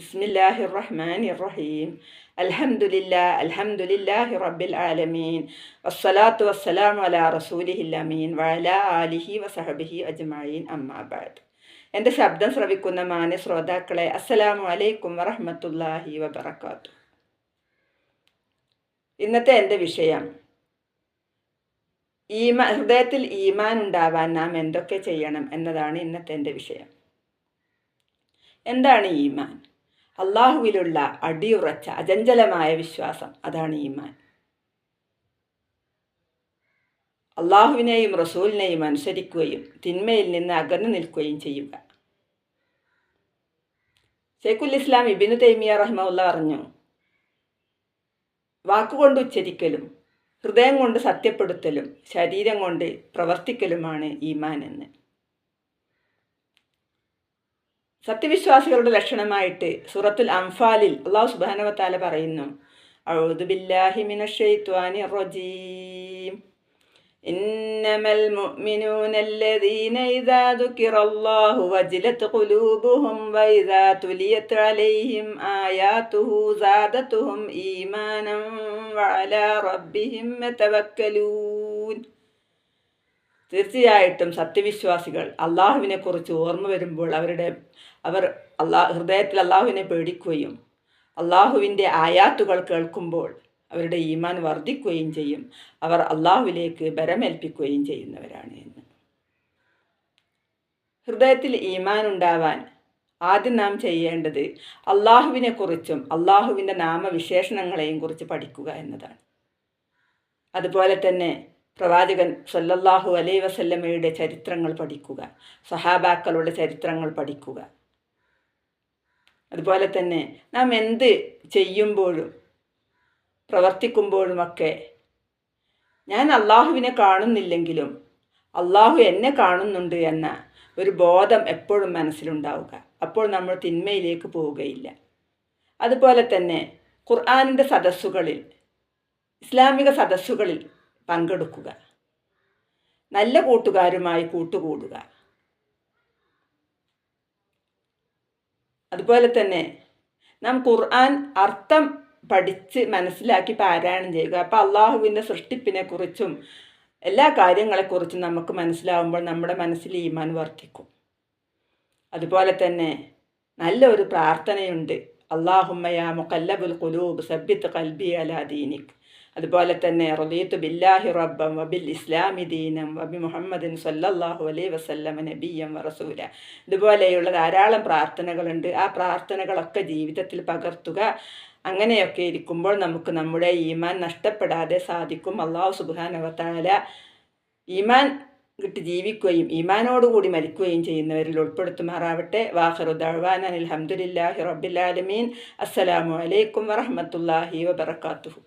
ബിസ്മില്ലാഹി റഹ്മാൻ ഇറഹീം അൽഹംദുലില്ലാ അൽഹംദുലില്ലാഹി റബ്ബിൽ ആലമീൻ. വസ്സലാത്തു വസ്സലാം അല റസൂലിഹില്ലമീൻ വഅല ആലിഹി വസഹബിഹി അജ്മായിൻ അമ്മാബാദ് എന്റെ ശബ്ദം ശ്രവിക്കുന്ന മാന്യ ശ്രോതാക്കളെ അസ്സലാമു അലൈക്കും വറഹമത്തല്ലാഹി വബർക്കാത്തു ഇന്നത്തെ എന്റെ വിഷയം ഈമാ ഹൃദയത്തിൽ ഈമാൻ ഉണ്ടാവാൻ നാം എന്തൊക്കെ ചെയ്യണം എന്നതാണ് ഇന്നത്തെ എന്റെ വിഷയം. എന്താണ് ഈമാൻ? അള്ളാഹുവിലുള്ള അടിയുറച്ച അചഞ്ചലമായ വിശ്വാസം അതാണ് ഈമാൻ. അള്ളാഹുവിനെയും റസൂലിനെയും അനുസരിക്കുകയും തിന്മയിൽ നിന്ന് അകന്നു നിൽക്കുകയും ചെയ്യുക. ഷെയ്ഖുൽ ഇസ്ലാം ഇബിനു തൈമിയ റഹ്മുള്ള പറഞ്ഞു വാക്കുകൊണ്ട് ഉച്ചരിക്കലും ഹൃദയം കൊണ്ട് സത്യപ്പെടുത്തലും ശരീരം കൊണ്ട് പ്രവർത്തിക്കലുമാണ് ഈമാൻ എന്ന്. സത്യവിശ്വാസികളുടെ ലക്ഷണമായിട്ട് സൂറത്തുൽ അംഫാലിൽ അള്ളാഹു സുബാനവത്താല പറയുന്നു അഴുദു ബില്ലാഹി മിനശ്ശൈത്വാനി റജീം إنما المؤمنون الذين إذا ذكر الله وجلت قلوبهم وإذا تليت عليهم آياته زادتهم إيمانا وعلى ربهم يتوكلون തീർച്ചയായിട്ടും സത്യവിശ്വാസികൾ അള്ളാഹുവിനെക്കുറിച്ച് ഓർമ്മ വരുമ്പോൾ അവരുടെ അവർ അള്ളാ ഹൃദയത്തിൽ അള്ളാഹുവിനെ പേടിക്കുകയും അള്ളാഹുവിന്റെ ആയാത്തുകൾ കേൾക്കുമ്പോൾ അവരുടെ ഈമാൻ വർദ്ധിക്കുകയും ചെയ്യും. അവർ അള്ളാഹുവിലേക്ക് ബരമേൽപ്പിക്കുകയും ചെയ്യുന്നവരാണ് എന്ന്. ഹൃദയത്തിൽ ഈമാൻ ഉണ്ടാവാൻ ആദ്യം നാം ചെയ്യേണ്ടത് അള്ളാഹുവിനെക്കുറിച്ചും അള്ളാഹുവിന്റെ നാമവിശേഷണങ്ങളെയും കുറിച്ച് പഠിക്കുക എന്നതാണ്. അതുപോലെ തന്നെ പ്രവാചകൻ സല്ലല്ലാഹു അലൈ വസല്ലമ്മയുടെ ചരിത്രങ്ങൾ പഠിക്കുക സഹാബാക്കളുടെ ചരിത്രങ്ങൾ പഠിക്കുക. അതുപോലെ തന്നെ നാം എന്ത് ചെയ്യുമ്പോഴും പ്രവർത്തിക്കുമ്പോഴുമൊക്കെ ഞാൻ അള്ളാഹുവിനെ കാണുന്നില്ലെങ്കിലും അള്ളാഹു എന്നെ കാണുന്നുണ്ട് എന്ന ഒരു ബോധം എപ്പോഴും മനസ്സിലുണ്ടാവുക. അപ്പോൾ നമ്മൾ തിന്മയിലേക്ക് പോവുകയില്ല. അതുപോലെ തന്നെ ഖുർആാനിന്റെ സദസ്സുകളിൽ ഇസ്ലാമിക സദസ്സുകളിൽ പങ്കെടുക്കുക. നല്ല കൂട്ടുകാരുമായി കൂട്ടുകൂടുക. അതുപോലെ തന്നെ നാം ഖുർആൻ അർത്ഥം പഠിച്ച് മനസ്സിലാക്കി പാരായണം ചെയ്യുക. അപ്പോൾ അള്ളാഹുവിന്റെ സൃഷ്ടിപ്പിനെക്കുറിച്ചും എല്ലാ കാര്യങ്ങളെക്കുറിച്ചും നമുക്ക് മനസ്സിലാവുമ്പോൾ നമ്മുടെ മനസ്സിൽ ഈമാൻ വർദ്ധിക്കും. അതുപോലെ തന്നെ നല്ലൊരു പ്രാർത്ഥനയുണ്ട്. അള്ളാഹുമ്മയാ മുക്കല്ലബുൽ ഖുലൂബ് സബ്ബിത്ത് കൽബി അലാ ദീനിക്. അതുപോലെ തന്നെ റലീത്തു ബില്ലാഹി റബ്ബം വബിൽ ഇസ്ലാമി ദീനം വബി മുഹമ്മദിൻ സല്ലല്ലാഹു അലൈ വസല്ലമ നബിയം വറസൂല ഇതുപോലെയുള്ള ധാരാളം പ്രാർത്ഥനകളുണ്ട്. ആ പ്രാർത്ഥനകളൊക്കെ ജീവിതത്തിൽ പകർത്തുക അങ്ങനെയൊക്കെ ഇരിക്കുമ്പോൾ നമുക്ക് നമ്മുടെ ഈമാൻ നഷ്ടപ്പെടാതെ സാധിക്കും. അള്ളാഹു സുബാനവത്താല ഈമാൻ കിട്ടി ജീവിക്കുകയും ഈമാനോടുകൂടി മരിക്കുകയും ചെയ്യുന്നവരിൽ ഉൾപ്പെടുത്തുമാറാവട്ടെ. വാഹറു ദഴവാൻ അലഹമുല്ലാഹി റബ്ബിലാലമീൻ അസ്സലാമു അലൈക്കും വറഹമത്തല്ലാഹി വബർക്കാത്തുഹു